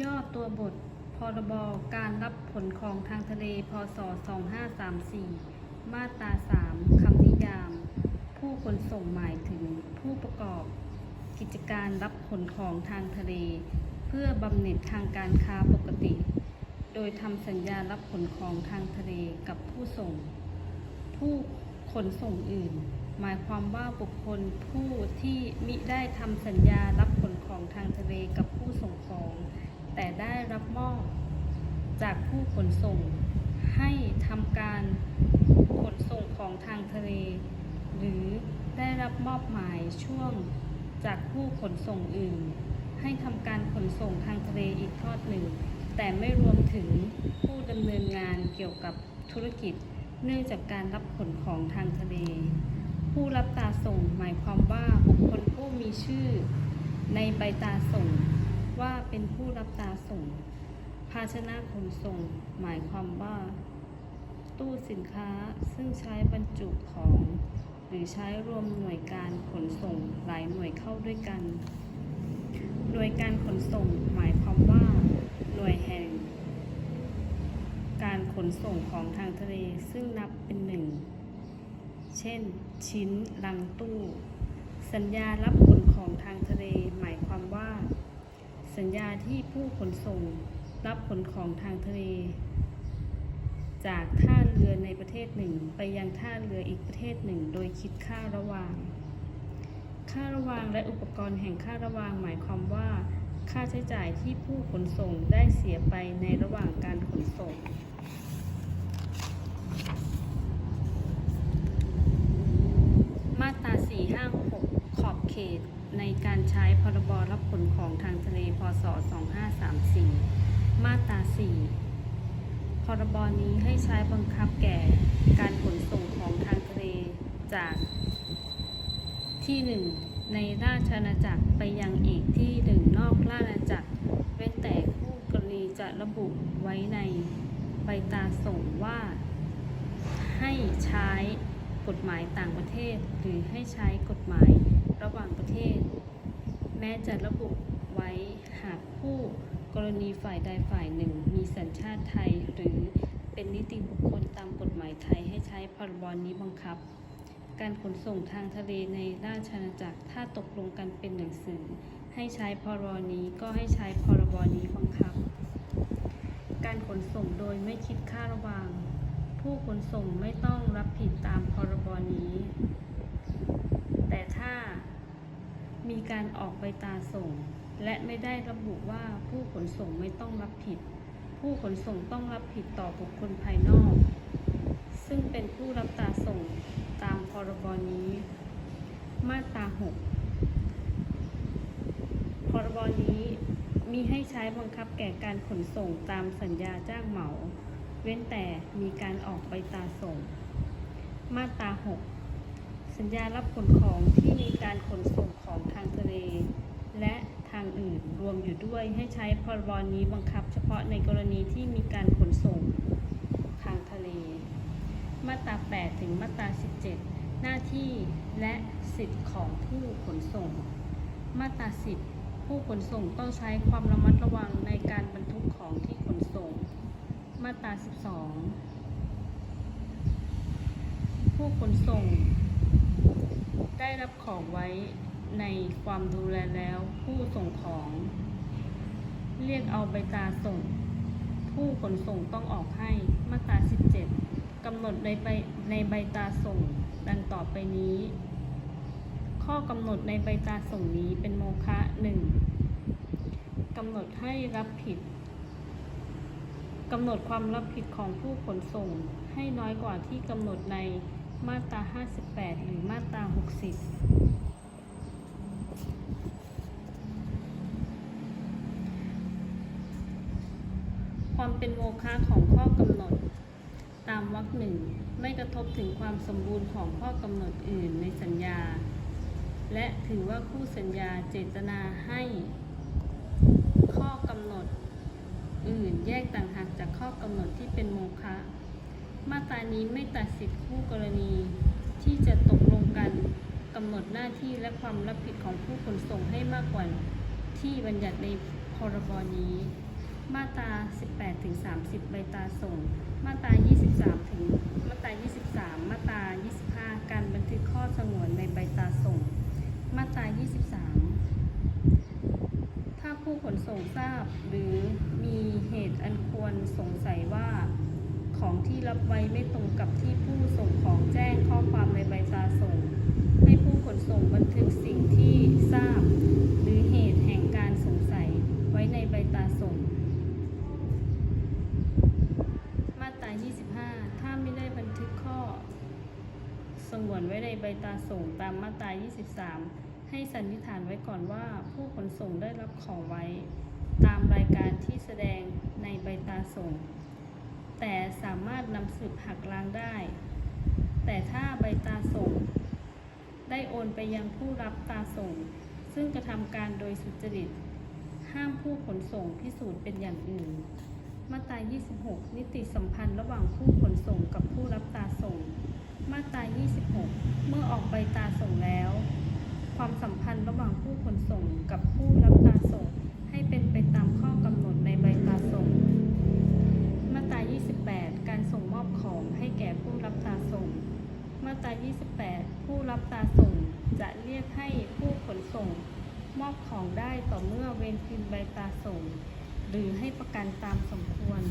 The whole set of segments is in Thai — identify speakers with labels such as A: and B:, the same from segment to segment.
A: ย่อตัวบท พรบ การรับผลของทางทะเล พศ 2534 มาตรา 3 คำนิยาม ผู้ขนส่งหมายถึงผู้ประกอบกิจการรับขนของทางทะเล เพื่อบำเหน็จทางการค้าปกติ โดยทำสัญญารับขนของทางทะเลกับผู้ส่ง ผู้ขนส่งอื่น หมายความว่าบุคคลผู้ที่มิได้ทำสัญญารับขนของทางทะเลกับผู้ส่งของ รับมอบจากผู้ขนส่ง ให้ทำการขนส่งของทางทะเล หรือได้รับมอบหมายช่วงจากผู้ขนส่งอื่น ให้ทำการขนส่งทางทะเลอีกทอดหนึ่ง แต่ไม่รวมถึงผู้ดำเนินงานเกี่ยวกับธุรกิจ เนื่องจากการรับขนของทางทะเล ผู้รับตาส่งหมายความว่าบุคคลผู้มีชื่อ ในใบตาส่ง ว่าเป็นผู้รับตาส่ง ภาชนะขนส่ง หมายความว่า ตู้สินค้าซึ่งใช้บรรจุของ หรือใช้รวมหน่วยการขนส่งหลายหน่วยเข้าด้วยกัน หน่วยการขนส่งหมายความว่า หน่วยแห่ง การขนส่งของทางทะเลซึ่งนับเป็นหนึ่ง เช่น ชิ้นลังตู้ สัญญารับขนของทางทะเลหมายความว่า สัญญาที่ผู้ขนส่งรับขนของทางทะเล จากท่าเรือในประเทศหนึ่ง ไปยังท่าเรืออีกประเทศหนึ่ง โดยคิดค่าระหว่าง ค่าระวางและอุปกรณ์แห่งค่าระวางหมายความว่า ค่าใช้จ่ายที่ผู้ขนส่งได้เสียไปในระหว่างการขนส่งมาตรา456 ขอบเขต ในการใช้พรบรับขนของทางทะเลพศ 2534 มาตรา 4 พรบนี้ให้ใช้บังคับแก่การขนส่งของทางทะเลจากที่หนึ่งในราชอาณาจักรไปยังอีกที่หนึ่งนอกราชอาณาจักร เว้นแต่คู่กรณีจะระบุไว้ในใบตาส่งว่า ให้ใช้กฎหมายต่างประเทศ หรือให้ใช้กฎหมาย ระหว่างประเทศ แม้จะระบุไว้หากผู้กรณีฝ่ายใดฝ่ายหนึ่ง มีสัญชาติไทย หรือเป็นนิติบุคคลตามกฎหมายไทยให้ใช้พรบนี้บังคับ การขนส่งทางทะเลในราชอาณาจักรถ้าตกลงกันเป็นหนังสือ ให้ใช้พรบนี้ก็ให้ใช้พรบนี้บังคับ การขนส่งโดยไม่คิดค่าระวาง ผู้ขนส่งไม่ต้องรับผิดตามพรบนี้ แต่ถ้า มีการออกใบตาส่ง และไม่ได้ระบุว่าผู้ขนส่งไม่ต้องรับผิด ผู้ขนส่งต้องรับผิดต่อบุคคลภายนอก ซึ่งเป็นผู้รับตาส่งตามพรบนี้ มาตรา6พรบนี้มีให้ใช้บังคับแก่การขนส่งตามสัญญาจ้างเหมา เว้นแต่มีการออกใบตาส่ง มาตรา6 สัญญารับขนของที่มีการขนส่งของทางทะเล และทางอื่นรวมอยู่ด้วยให้ใช้พรบนี้บังคับ เฉพาะในกรณีที่มีการขนส่งทางทะเล มาตรา 8 ถึงมาตรา 17 หน้าที่และสิทธิ์ของผู้ขนส่ง มาตรา 10 ผู้ขนส่งต้องใช้ความระมัดระวังในการบรรทุกของที่ขนส่ง มาตรา 12 ผู้ขนส่ง ได้รับของไว้ในความดูแลแล้วผู้ส่งของ เรียกเอาใบตาส่ง ผู้ขนส่งต้องออกให้มาตรา 17กำหนดในใบในใบตาส่ง ดังต่อไปนี้ ข้อกำหนดในใบตาส่งนี้เป็นโมฆะหนึ่งกำหนดให้รับผิดกำหนดความรับผิดของผู้ขนส่งให้น้อยกว่าที่กำหนดใน มาตรา 58 หรือมาตรา 60 ความเป็นโมฆะของข้อกำหนด ตามวรรคหนึ่งไม่กระทบถึงความสมบูรณ์ของข้อกำหนดอื่นในสัญญา และถือว่าคู่สัญญาเจตนาให้ ข้อกำหนดอื่นแยกต่างหากจากข้อกำหนดที่เป็นโมฆะ มาตรานี้ไม่ตัดสิทธิคู่กรณี ที่จะตกลงกันกำหนดหน้าที่และความรับผิดของผู้ขนส่งให้มากกว่าที่บัญญัติในพรบนี้ มาตรา 18 ถึง 30 ใบตราส่ง มาตรา 23 ถึง มาตรา 23 มาตรา 25 การบันทึกข้อสงวนในใบตราส่ง มาตรา 23 ถ้าผู้ขนส่งทราบหรือมีเหตุอันควรสงสัยว่า ของที่รับไว้ไม่ตรงกับที่ผู้ส่งของแจ้งข้อความในใบตราส่ง ให้ผู้ขนส่งบันทึกสิ่งที่ทราบ หรือเหตุแห่งการสงสัยไว้ในใบตราส่ง มาตรา 25 ถ้าไม่ได้บันทึกข้อ สงวนไว้ในใบตราส่งตามมาตรา 23 ให้สันนิษฐานไว้ก่อนว่าผู้ขนส่งได้รับของไว้ ตามรายการที่แสดงในใบตราส่ง แต่สามารถนำสืบหักล้างได้ แต่ถ้าใบตาส่ง ได้โอนไปยังผู้รับตาส่ง ซึ่งกระทำการโดยสุจริต ห้ามผู้ขนส่งพิสูจน์เป็นอย่างอื่น มาตรา 26 นิติสัมพันธ์ระหว่างผู้ขนส่งกับผู้รับตาส่ง มาตรา 26 เมื่อออกใบตาส่งแล้ว ความสัมพันธ์ระหว่างผู้ขนส่งกับผู้รับตาส่งให้เป็นไปตามข้อกำหนด อบของให้แก่ผู้รับตราส่ง มาตรา 28 ผู้รับตราส่งจะเรียกให้ผู้ขนส่ง มอบของได้ต่อเมื่อเว้นคืนใบตราส่ง หรือให้ประกันตามสมควร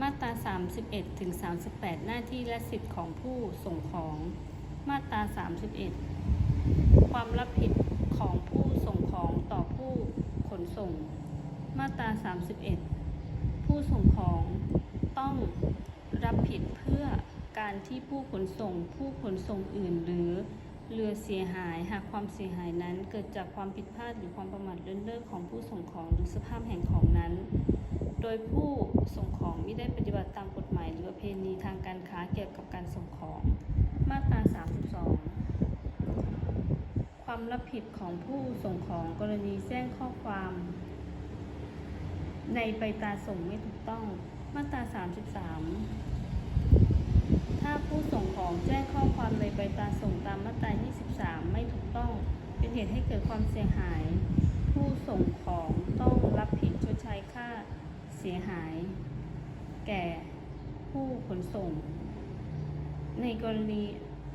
A: มาตรา 31 ถึง 38 หน้าที่และสิทธิของผู้ส่งของ มาตรา 31 ความรับผิดของผู้ส่งของต่อผู้ขนส่ง มาตรา 31 ผู้ส่งของต้องรับผิดเพื่อการที่ผู้ขนส่งผู้ขนส่งอื่นหรือเรือเสียหายหากความเสียหายนั้นเกิดจากความผิดพลาดหรือความประมาทเลินเล่อของผู้ส่งของหรือสภาพแห่งของนั้น โดยผู้ส่งของไม่ได้ปฏิบัติตามกฎหมายหรือประเพณีทางการค้าเกี่ยวกับการส่งของ มาตรา 32 ความรับผิดของผู้ส่งของกรณีแจ้งข้อความ ในใบตาส่งไม่ถูกต้องมาตรา 33 ถ้าผู้ส่งของแจ้งข้อความในใบตาส่งตามมาตรา 23 ไม่ถูกต้อง เป็นเหตุให้เกิดความเสียหาย ผู้ส่งของต้องรับผิดชดใช้ค่าเสียหาย แก่ผู้ขนส่ง ในกรณี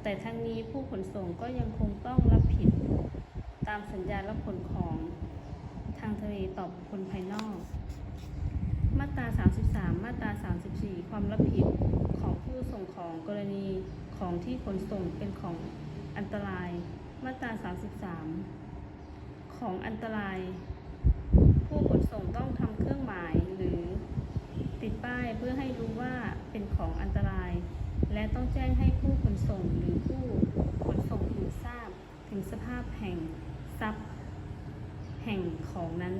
A: แต่ทั้งนี้ผู้ขนส่งก็ยังคงต้องรับผิด ตามสัญญารับขนของทางทะเลต่อบุคคลภายนอก มาตรา 33 มาตรา 34 ความรับผิดของผู้ส่งของกรณีของที่ขนส่งเป็นของอันตราย มาตรา 33 ของอันตราย ผู้ขนส่งต้องทำเครื่องหมายหรือติดป้ายเพื่อให้รู้ว่าเป็นของอันตราย และต้องแจ้งให้ผู้ขนส่งหรือผู้ขนส่งอื่นทราบถึงสภาพแห่งทรัพย์แห่งของนั้น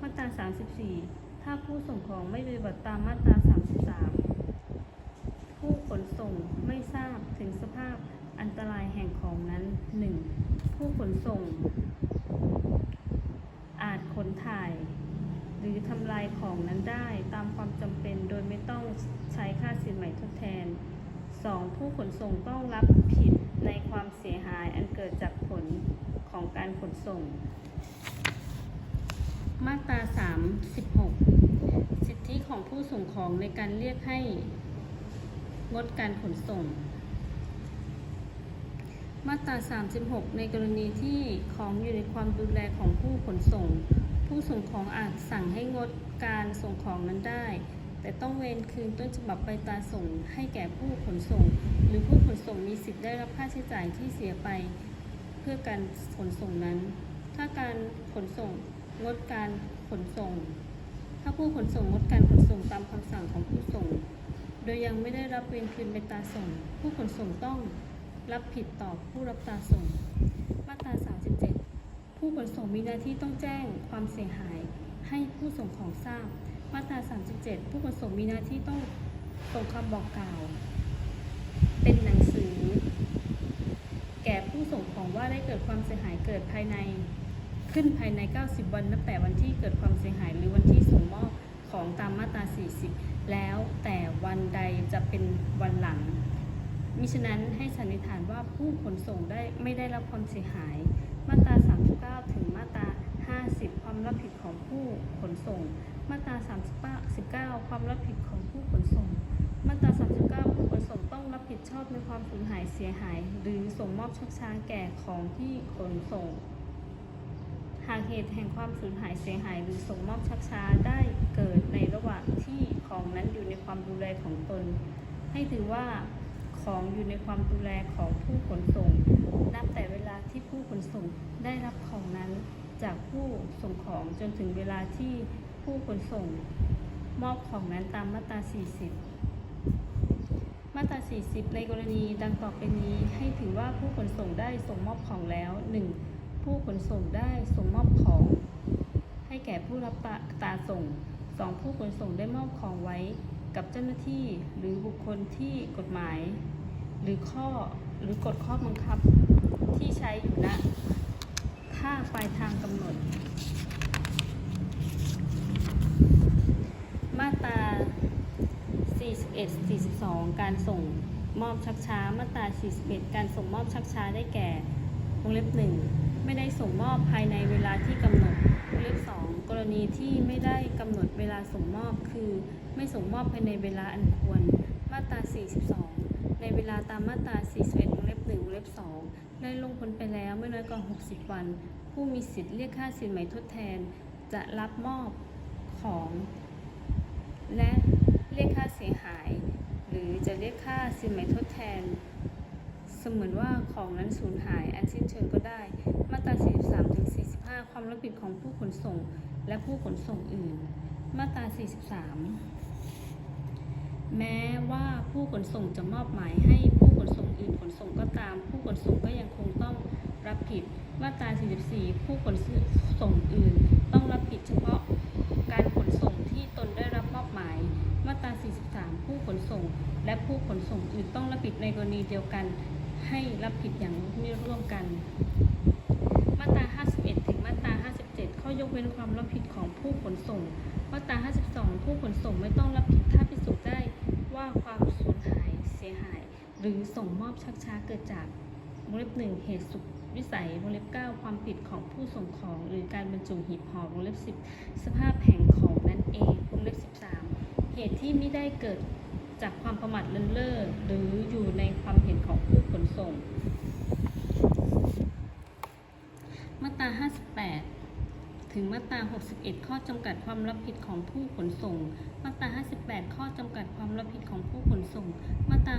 A: มาตรา 34 ถ้าผู้ส่งของไม่ปฏิบัติตามมาตรา 33 ผู้ขนส่งไม่ทราบถึงสภาพอันตรายแห่งของนั้น 1. ผู้ขนส่ง อาจขนถ่าย หรือทำลายของนั้นได้ตามความจำเป็นโดยไม่ต้องใช้ค่าสินใหม่ทดแทน 2. ผู้ขนส่งต้องรับผิดในความเสียหายอันเกิดจากผลของการขนส่ง มาตรา 36 ของผู้ส่งของในการเรียกให้งดการขนส่ง มาตรา 36 ในกรณีที่ของอยู่ในความดูแลของผู้ขนส่ง ผู้ส่งของอาจสั่งให้งดการส่งของนั้นได้ แต่ต้องเวนคืนต้นฉบับใบตราส่งให้แก่ผู้ขนส่ง หรือผู้ขนส่งมีสิทธิ์ได้รับค่าใช้จ่ายที่เสียไป เพื่อการขนส่งนั้น ถ้าการขนส่งงดการขนส่ง ถ้าผู้ขนส่งงดการขนส่งตามคำสั่งของผู้ส่ง โดยยังไม่ได้รับเวรคืนใบตราส่ง ผู้ขนส่งต้องรับผิดต่อผู้รับตราส่ง มาตรา 37 ผู้ขนส่งมีหน้าที่ต้องแจ้งความเสียหายให้ผู้ส่งของทราบ มาตรา 37 ผู้ขนส่งมีหน้าที่ต้องส่งคำบอกกล่าว เป็นหนังสือ แก่ผู้ส่งของว่าได้เกิดความเสียหายเกิดภายใน ขึ้นภายใน 90 วันนับแต่วันที่เกิดความเสียหายหรือวันที่ส่งมอบของตามมาตรา 40 แล้วแต่วันใดจะเป็นวันหลัง มิฉะนั้นให้สันนิษฐานว่าผู้ขนส่งได้ไม่ได้รับความเสียหาย มาตรา 39 ถึงมาตรา 50 ความรับผิดของผู้ขนส่ง มาตรา 39 ความรับผิดของผู้ขนส่ง มาตรา 39 ผู้ขนส่งต้องรับผิดชอบในความสูญหายเสียหาย หรือส่งมอบชักช้าแก่ของที่ขนส่ง หากเหตุแห่งความสูญหายเสียหายหรือส่งมอบชักช้าได้เกิดในระหว่างที่ของนั้นอยู่ในความดูแลของตน ให้ถือว่าของอยู่ในความดูแลของผู้ขนส่ง นับแต่เวลาที่ผู้ขนส่งได้รับของนั้น จากผู้ส่งของจนถึงเวลาที่ผู้ขนส่ง มอบของนั้นตามมาตรา 40 มาตรา 40 ในกรณีดังต่อไปนี้ให้ถือว่าผู้ขนส่งได้ส่งมอบของแล้ว 1. ผู้ขนส่งได้ส่งมอบของ ให้แก่ผู้รับตาตาส่ง 2. ผู้ขนส่งได้มอบของไว้กับเจ้าหน้าที่หรือบุคคลที่กฎหมาย หรือข้อหรือกฎข้อบังคับที่ใช้อยู่ณท่าปลายทางกำหนด มาตรา 41 42 การส่งมอบชักช้า มาตรา 41 การส่งมอบชักช้าได้แก่วงเล็บ1 ไม่ได้ส่งมอบภายในเวลาที่กำหนดวงเล็บ2กรณีที่ไม่ได้กำหนดเวลาส่งมอบคือ ไม่ส่งมอบภายในเวลาอันควร มาตรา 42 ในเวลาตามมาตรา 41วงเล็บ1วงเล็บ2ได้ลงพ้นไปแล้วไม่น้อยกว่า 60 วัน ผู้มีสิทธิ์เรียกค่าสินไหมทดแทน จะรับมอบของ และเรียกค่าเสียหาย หรือจะเรียกค่าสินไหมทดแทน สมือนว่าของนั้นสูญหายอันสิ้นเชิงก็ได้ มาตรา 43ถึง45 ความรับผิดของผู้ขนส่ง และผู้ขนส่งอื่น มาตรา 43 แม้ว่าผู้ขนส่งจะมอบหมายให้ผู้ขนส่งอื่นขนส่งก็ตาม ผู้ขนส่งก็ยังคงต้องรับผิด มาตรา 44 ผู้ขนส่งอื่น ต้องรับผิดเฉพาะการขนส่งที่ตนได้รับมอบหมาย มาตรา 43 ผู้ขนส่ง และผู้ขนส่งอื่นต้องรับผิดในกรณีเดียวกัน ให้รับผิดอย่างไม่ร่วมกัน มาตรา 51 ถึงมาตรา 57 ข้อยกเว้นความรับผิดของผู้ขนส่ง มาตรา 52 ผู้ขนส่งไม่ต้องรับผิดถ้าพิสูจน์ได้ว่าความสูญหายเสียหาย หรือส่งมอบชักช้าเกิดจากวงเล็บหนึ่งเหตุสุขวิสัยวงเล็บ 9 ความผิดของผู้ส่งของหรือการบรรจุหีบห่อวงเล็บ 10 สภาพแห่งของนั่นเองวงเล็บ 13 เหตุที่ไม่ได้เกิด จากความประมาทเลินเล่อหรืออยู่ในความเห็นของผู้ขนส่ง มาตรา 58 ถึงมาตรา 61 ข้อจำกัดความรับผิดของผู้ขนส่ง มาตรา 58 ข้อจำกัดความรับผิดของผู้ขนส่ง มาตรา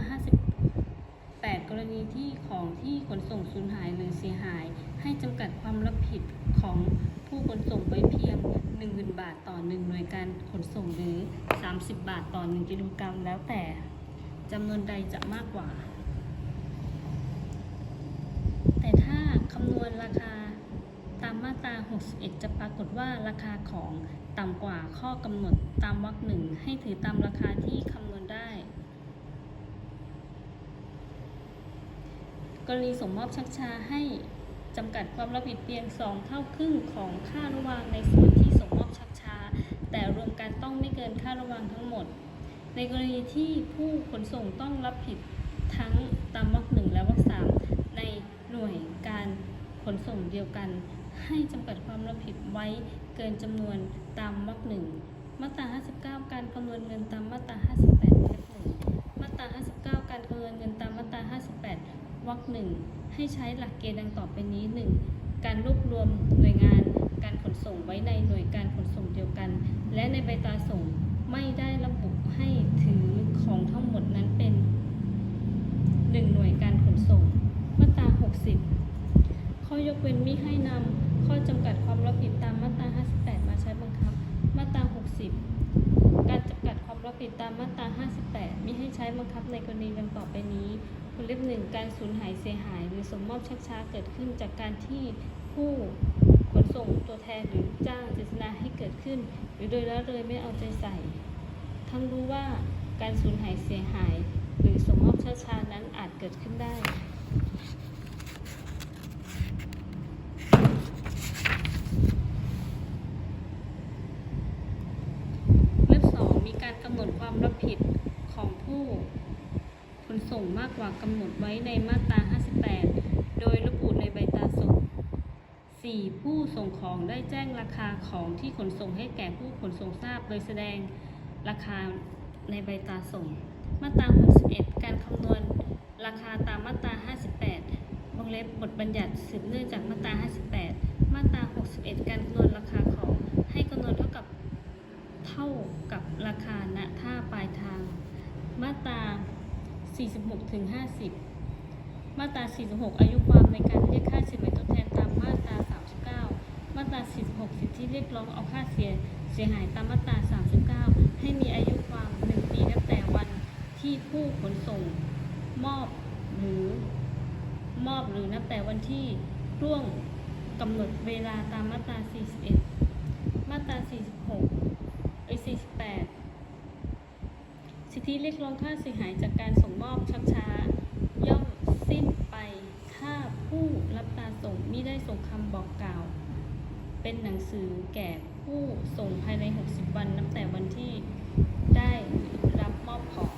A: 58 กรณีที่ของที่ขนส่งสูญหายหรือเสียหาย ให้จำกัดความรับผิดของ ผู้ขนส่งไว้เพียง10,000 บาทต่อ1หน่วยการขนส่งหรือ 30 บาทต่อ 1 กิโลกรัมแล้วแต่จำนวนใดจะมากกว่า แต่ถ้าคำนวณราคาตามมาตรา 61 จะปรากฏว่าราคาของต่ำกว่าข้อกำหนดตามวรรคหนึ่งให้ถือตามราคาที่คำนวณได้ กรณีส่งมอบชักช้าให้ จำกัดความรับผิดเพียง 2 เท่าครึ่งของค่าระวางในส่วนที่ส่งมอบชักช้า แต่รวมกันต้องไม่เกินค่าระวางทั้งหมด ในกรณีที่ผู้ขนส่งต้องรับผิดทั้งตามวรรคหนึ่งและวรรคสามในหน่วยการขนส่งเดียวกัน ให้จำกัดความรับผิดไว้เกินจำนวนตามวรรคหนึ่งมาตรา 59 การคำนวณเงินตามมาตรา 58วรรคหนึ่งมาตรา 59 การคำนวณเงินตามมาตรา 58 วรรคหนึ่งให้ใช้หลักเกณฑ์ดังต่อไปนี้ 1. การรวบรวมหน่วยงานการขนส่งไว้ในหน่วยการขนส่งเดียวกัน และในใบตราส่งไม่ได้ระบุให้ถือของทั้งหมดนั้นเป็น 1 หน่วยการขนส่ง มาตรา 60 ข้อยกเว้นมิให้นำข้อจำกัดความรับผิดตามมาตรา 58 มาใช้บังคับ มาตรา 60 การจำกัดความรับผิดตามมาตรา 58มิให้ใช้บังคับในกรณีดังต่อไปนี้ วงเล็บหนึ่งการสูญหายเสียหาย หรือสมมอบชักช้าเกิดขึ้นจากการที่ผู้ขนส่งตัวแทนหรือจ้างเจตนาให้เกิดขึ้น หรือโดยละเลยไม่เอาใจใส่ ทั้งรู้ว่าการสูญหายเสียหาย หรือสมมอบช้าๆนั้นอาจเกิดขึ้นได้ เว็บสองมีการกำหนดความรับผิดของผู้ขนส่ง งมากกว่ากำหนด ไว้ในมาตรา 58 โดยระบุในใบตาส่ง 4. ผู้ส่งของได้แจ้งราคาของที่ขนส่งให้แก่ผู้ขนส่งทราบ โดยแสดงราคาในใบตาส่ง มาตรา 61 การคำนวณราคาตามมาตรา 58 วงเล็บบทบัญญัติสืบเนื่องจากมาตรา 58 มาตรา 61 การคำนวณราคาของให้คำนวณเท่ากับเท่ากับราคาณท่าปลายทาง มาตรา 46ถึง50 มาตรา 46 อายุความในการเรียกค่าสินไหมทดแทนตามมาตรา 39 มาตรา 46 สิทธิเรียกร้องเอาค่าเสียเสียหายตามมาตรา 39 ให้มีอายุความ 1 ปีนับแต่วันที่ผู้ขนส่งมอบหรือ มอบหรือนับแต่วันที่ร่วงกำหนดเวลาตามมาตรา 41 มาตรา 46เอ้48 สิทธิเรียกร้องค่าเสียหายจากการส่งมอบชักช้า ย่อมสิ้นไปถ้าผู้รับตาส่งมิได้ส่งคำบอกกล่าว เป็นหนังสือแก่ผู้ส่งภายใน 60 วันนับแต่วันที่ได้รับมอบของ